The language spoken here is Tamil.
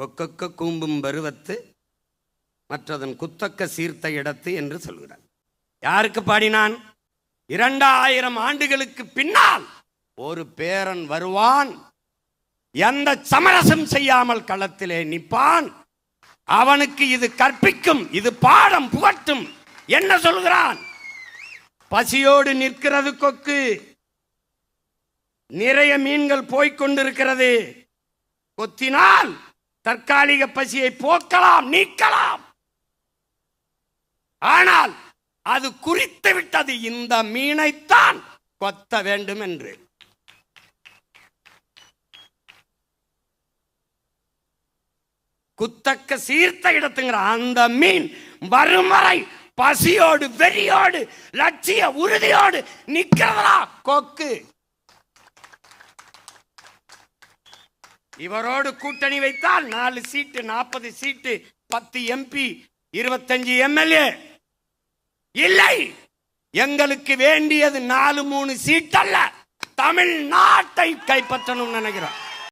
கொக்கொக்க கூம்பும் பருவத்து மற்றதன் குத்தக்க சீர்த்த இடத்து என்று சொல்கிறார். யாருக்கு பாடினான்? இரண்டாயிரம் ஆண்டுகளுக்கு பின்னால் ஒரு பேரன் வருவான். எந்த சமரசம் செய்யாமல் களத்திலே நிற்பான். அவனுக்கு இது கற்பிக்கும் இது பாடம் புகட்டும் என்ன சொல்கிறான்? பசியோடு நிற்கிறது கொக்கு. நிறைய மீன்கள் போய்க் கொண்டிருக்கிறது. கொத்தினால் தற்காலிக பசியை போக்கலாம் நீக்கலாம். ஆனால் அது குறித்து விட்டது இந்த மீனைத்தான் கொத்த வேண்டும் என்று குத்தக்க சீர்த்த இடத்துங்கிற அந்த மீன் வறுமறை பசியோடு வெறியோடு லட்சிய உறுதியோடு நிக்கிறதா கொக்கு? இவரோடு கூட்டணி வைத்தால் நாலு சீட்டு நாற்பது சீட்டு பத்து எம்பி இருபத்தஞ்சு எம்எல்ஏ இல்லை எங்களுக்கு வேண்டியது நாலு மூணு சீட் அல்ல தமிழ்நாட்டை கைப்பற்றணும் நினைக்கிறோம்.